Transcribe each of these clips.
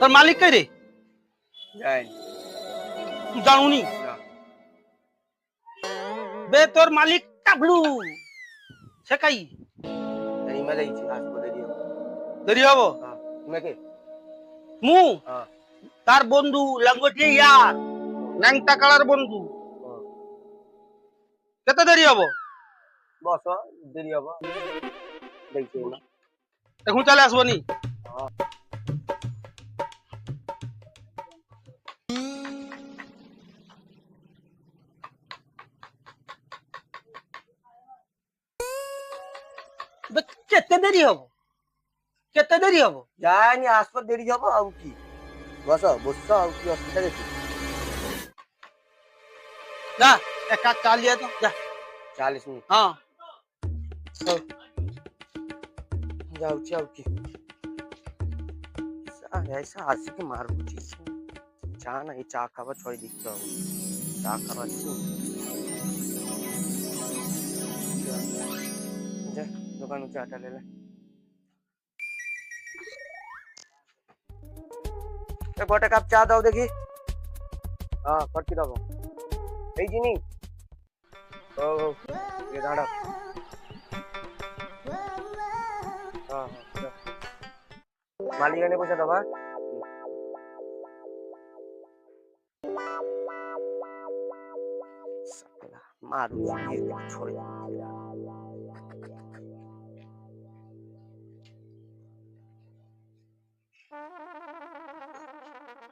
তোর মালিক কে রে? তুই জানুনি? বে তোর মালিক কাবলু। সে কাই এই মে যাইছি আসব দেরি হবে। দেরি হব? হ্যাঁ। তুমি কে? মু? হ্যাঁ। তার বন্ধু লাঙ্গটি ইয়ার। ন্যাংটা কালার বন্ধু। কেতে দেরি হব? বস দেরি হবে। দেখছি এখন চলে আসব নি? কেতে দেরি হব কেতে দেরি হব জানি আসবার দেরি হব আর কি বস বস আর কি অসুবিধা গেছি যা এক কাজ চাল দিয়ে তো যা চালিশ মিনিট হ্যাঁ যাচ্ছি যাচ্ছি ऐसा আসিকে মারবো ঠিক চা না এই চা খাবার ছয় দেখতে হবে চা খাবার दुकान दुकानूचे आठ ले ले गोटे कप चहा दाव देखी? हाँ दबो दाव जी नहीं? ও ये दाड़ा। हाँ, हाँ मालिका ने पूछा दबा हाँ? मारू छोड़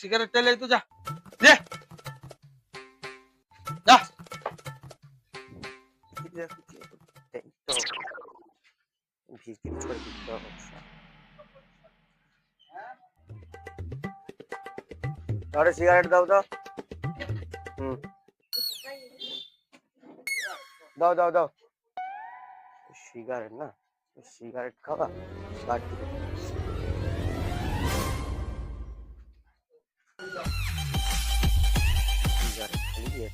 सिगारेट त्याला तुझ्या दे। जा. अरे सिगारेट दाव दो दो दो दो दाव हम्म। सिगारेट ना, सिगरेट खावा। काट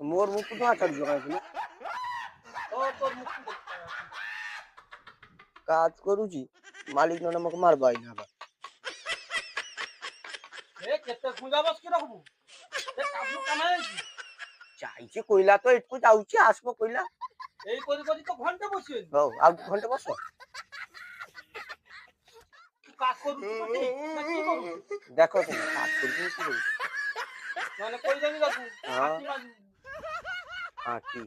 Umur muku tuh akan juga kan? Oh, kok muku? Kau harus মালিক ননে আমাকে মারবাই না আবার। এ কেতে খুঁজাবস কীরকম এ কাবলু কামাই চাইছে কইলা তো একটু যাଉଛି আসব কইলা। এই করে করে তো ঘণ্টা বসে হও আর ঘণ্টা বসো। কাজ করবি? দেখো তুমি কাজ করবি কি মানে কই জানি রাখু হ্যাঁ। হ্যাঁ ঠিক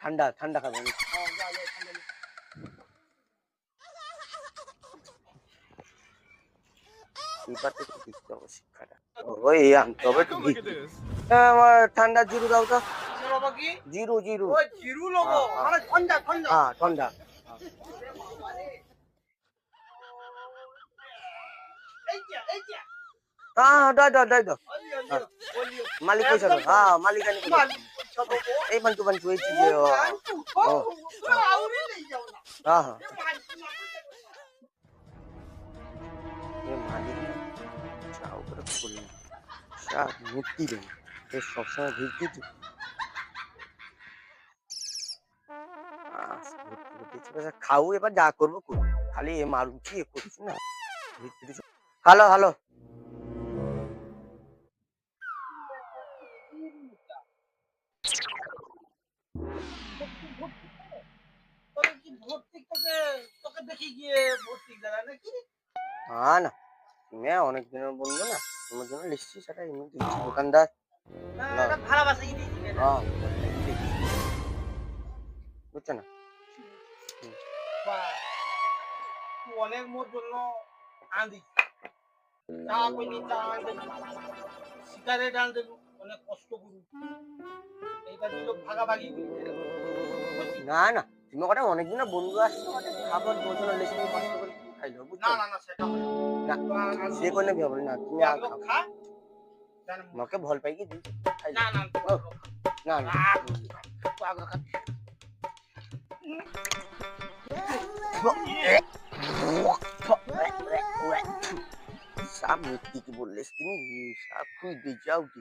ঠান্ডা ঠান্ডা খাবেন হ্যাঁ ঠান্ডা। হ্যাঁ, ঠান্ডা জিরু দাও তো। জিরু জিরু জিরু। হ্যাঁ, ঠান্ডা ঠান্ডা। হ্যাঁ ঠান্ডা। এই হ্যাঁ হ্যাঁ। এই এই। হ্যাঁ। মালিক, মালিক। এ মালিক চাও করে খুললেন চা মুক্তি দেন সবসময় ভিড় খাও এবার যা করব খালি মারুছি হ্যালো হ্যালো। তোকে তোকে দেখি গিয়ে ভর্তি জায়গা নাকি? না তুমি অনেক দিনের বন্ধু না তোমার জন্য লিখছি সেটা এমনি দিচ্ছি দোকানদার। কি হ্যাঁ বুঝছ না? তুই অনেক মোর জন্য আনদি চা কইনি চা আনতে সিগারেট আনতে অনেক কষ্ট করি। এইটা দিল ভাগাভাগি না না। তুমি কটা অনেক দিনের বন্ধু আসছো খাবার কষ্ট করে না না না সেটা হবে না। না সে কোনো হবে না তুমি এক আর খা। আমাকে ভল পাই কি দিই না না ও। না না আগে খা। সাপ মিথ্যি কি বললেস তুমি সাপ দিয়ে যাও কি?